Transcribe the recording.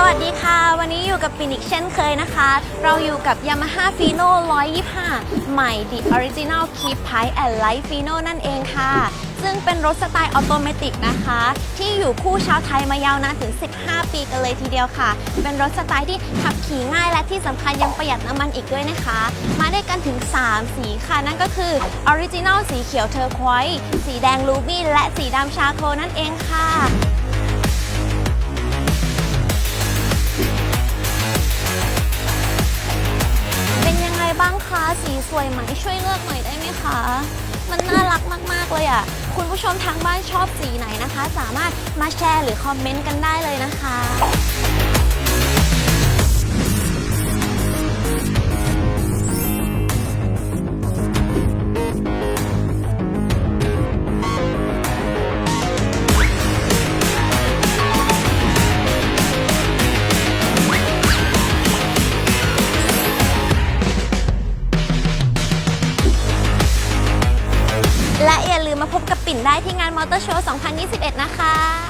สวัสดีค่ะ วันนี้อยู่กับปินอีกเช่นเคยนะคะ เราอยู่กับ Yamaha Fino 125 ใหม่ The Original Keep Pipe and Light Fino นั่นเองค่ะ ซึ่งเป็นรถสไตล์ออโตเมติกนะคะ ที่อยู่คู่ชาวไทยมายาวนานถึง 15 ปีกันเลยทีเดียวค่ะ เป็นรถสไตล์ที่ขับขี่ง่ายและที่สำคัญยังประหยัดน้ำมันอีกด้วยนะคะ มาได้กันถึง 3 สีค่ะ นั่นก็คือ Original สีเขียวเทอร์ควอยซ์สีแดงรูบี้และสีดำชาโคนั่นเองค่ะ สีสวยไหมช่วยเลือกหน่อยได้ไหมคะ มันน่ารักมาก ๆ เลยอะ คุณผู้ชมทางบ้านชอบสีไหนนะคะ สามารถมาแชร์หรือคอมเมนต์กันได้เลยนะคะ มาพบกับปิ่นได้ที่งานมอเตอร์โชว์ 2021 นะคะ